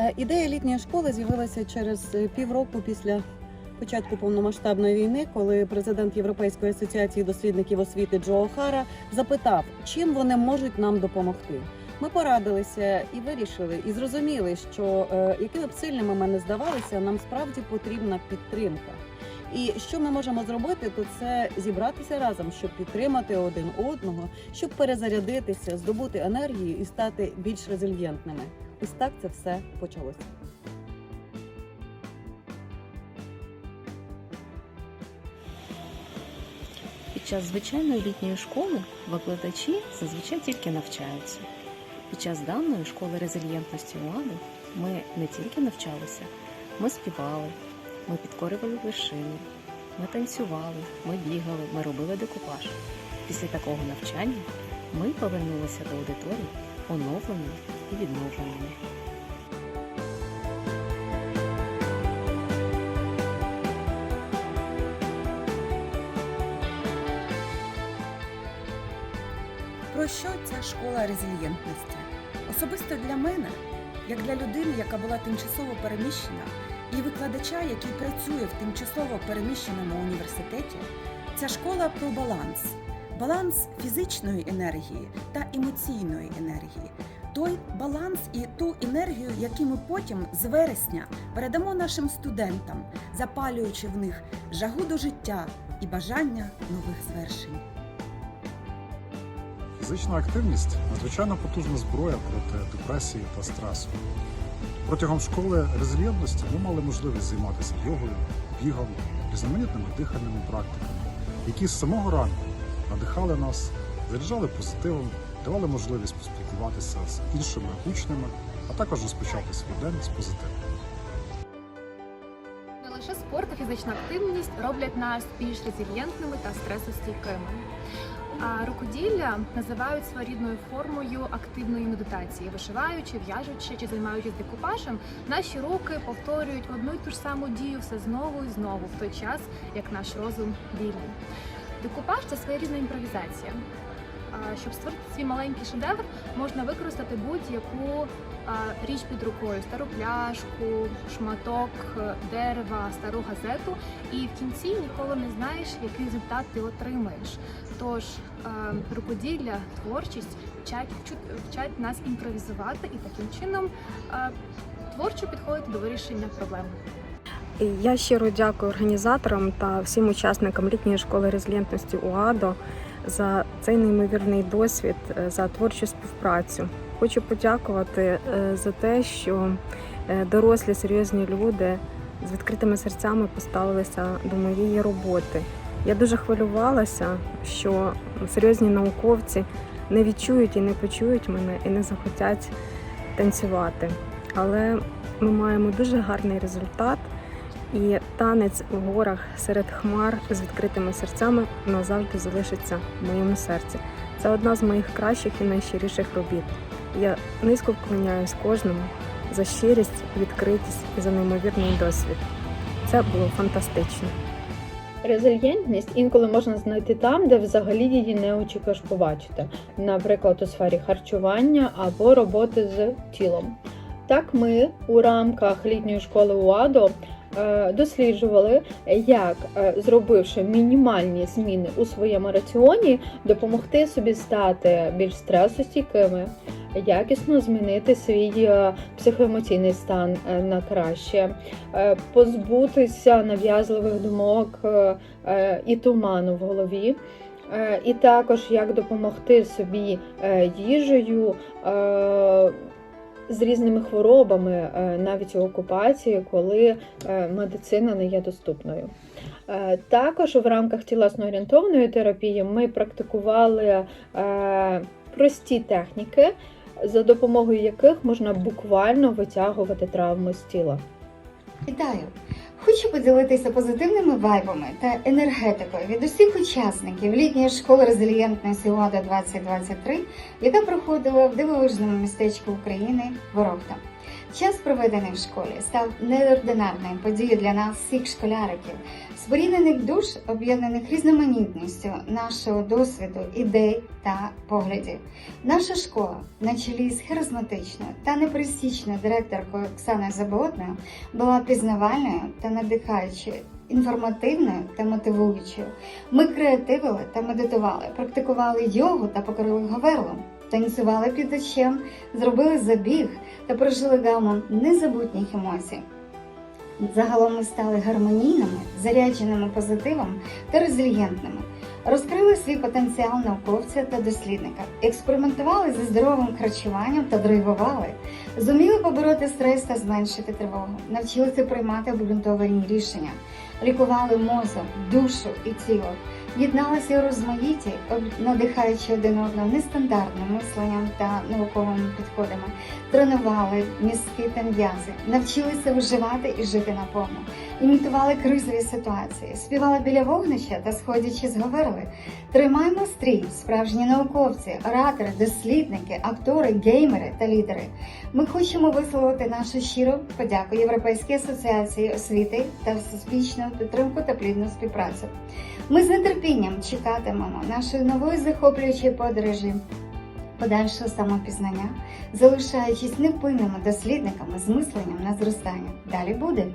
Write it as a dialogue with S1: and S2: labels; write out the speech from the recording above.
S1: Е, Ідея літньої школи з'явилася через е, півроку після початку повномасштабної війни, коли президент Європейської асоціації дослідників освіти Джо Охара запитав, чим вони можуть нам допомогти. Ми порадилися і вирішили, і зрозуміли, що е, якими б сильними ми не здавалися, нам справді потрібна підтримка. І що ми можемо зробити, то це зібратися разом, щоб підтримати один одного, щоб перезарядитися, здобути енергію і стати більш резильєнтними. Ось так це все почалося.
S2: Під час звичайної літньої школи викладачі зазвичай тільки навчаються. Під час даної школи резильєнтності влади ми не тільки навчалися, ми співали, ми підкорювали вершини, ми танцювали, ми бігали, ми робили декупаж. Після такого навчання ми повернулися до аудиторії оновленими і відновленими.
S3: Про що ця школа резильєнтності? Особисто для мене, як для людини, яка була тимчасово переміщена, і викладача, який працює в тимчасово переміщеному університеті, ця школа про баланс. Баланс фізичної енергії та емоційної енергії. Той баланс і ту енергію, яку ми потім з вересня передамо нашим студентам, запалюючи в них жагу до життя і бажання нових звершень.
S4: Фізична активність надзвичайно потужна зброя проти депресії та стресу. Протягом школи резильєнтності ми мали можливість займатися йогою, бігом, різноманітними дихальними практиками, які з самого ранку надихали нас, заряджали позитивом, давали можливість поспілкуватися з іншими учнями, а також розпочати свій день з позитиву.
S5: Не лише спорт та фізична активність роблять нас більш резильєнтними та стресостійкими. А рукоділля називають своєрідною формою активної медитації. Вишиваючи, в'яжучи чи займаючись декупажем, наші руки повторюють одну й ту ж саму дію все знову і знову, в той час, як наш розум вільний. Декупаж це своєрідна імпровізація. Щоб створити свій маленький шедевр, можна використати будь-яку річ під рукою: стару пляшку, шматок е, дерева, стару газету, і в кінці ніколи не знаєш, який результат ти отримаєш. Тож е, рукоділля, творчість вчать, нас імпровізувати і таким чином е, творчо підходити до вирішення проблем.
S6: Я щиро дякую організаторам та всім учасникам літньої школи резильєнтності УАДО за цей неймовірний досвід, е, за творчу співпрацю. Хочу подякувати е, за те, що е, дорослі серйозні люди з відкритими серцями поставилися до моєї роботи. Я дуже хвилювалася, що серйозні науковці не відчують і не почують мене і не захотять танцювати. Але ми маємо дуже гарний результат. І танець в горах серед хмар з відкритими серцями назавжди залишиться в моєму серці. Це одна з моїх кращих і найщиріших робіт. Я низько вклоняюсь кожному за щирість, відкритість і за неймовірний досвід. Це було фантастично.
S7: Резильєнтність інколи можна знайти там, де взагалі її не очікуєш побачити, наприклад, у сфері харчування або роботи з тілом. Так, ми у рамках літньої школи УАДО досліджували, як, е, зробивши мінімальні зміни у своєму раціоні, допомогти собі стати більш стресостійкими, якісно змінити свій е, психоемоційний стан е, на краще, е, позбутися нав'язливих думок е, е, і туману в голові. Е, І також як допомогти собі е, їжею е, з різними хворобами, е, навіть у окупації, коли е, медицина не є доступною. Е, Також в рамках тілесно-орієнтовної терапії ми практикували прості техніки, за допомогою яких можна буквально витягувати травми з тіла.
S8: Вітаю! Хочу поділитися позитивними вайбами та енергетикою від усіх учасників літньої школи резилієнтної УАДА 2023, яка проходила в дивовижному містечку України Ворохта. Час, проведений в школі, став неординарною подією для нас, всіх школяриків, споріднених душ, об'єднаних різноманітністю нашого досвіду, ідей та поглядів. Наша школа на чолі з харизматичною та непристічною директоркою Оксаною Заболотною була пізнавальною та надихаючою, інформативною та мотивуючою. Ми креативили та медитували, практикували йогу та покорили говерлом, танцювали під дощем, зробили забіг та прожили гамон незабутніх емоцій. Загалом ми стали гармонійними, зарядженими позитивом та резильєнтними. Розкрили свій потенціал науковця та дослідника, експериментували зі здоровим харчуванням та драйвували, зуміли побороти стрес та зменшити тривогу, навчилися приймати обґрунтовані рішення, лікували мозок, душу і тіло, єдналися у розмаїті, надихаючи один одного нестандартним мисленням та науковими підходами, тренували мізки та м'язи, навчилися виживати і жити наповну, імітували кризові ситуації, співали біля вогнища та сходячи зговорили. Тримаємо стрій, справжні науковці, оратори, дослідники, актори, геймери та лідери. Ми хочемо висловити нашу щиру подяку Європейській асоціації освіти та всебічну підтримку та плідну співпрацю. Ми з нетерпінням чекатимемо нашої нової захоплюючої подорожі. Подальшого самопізнання, залишаючись невпинними дослідниками з мисленням на зростання. Далі буде.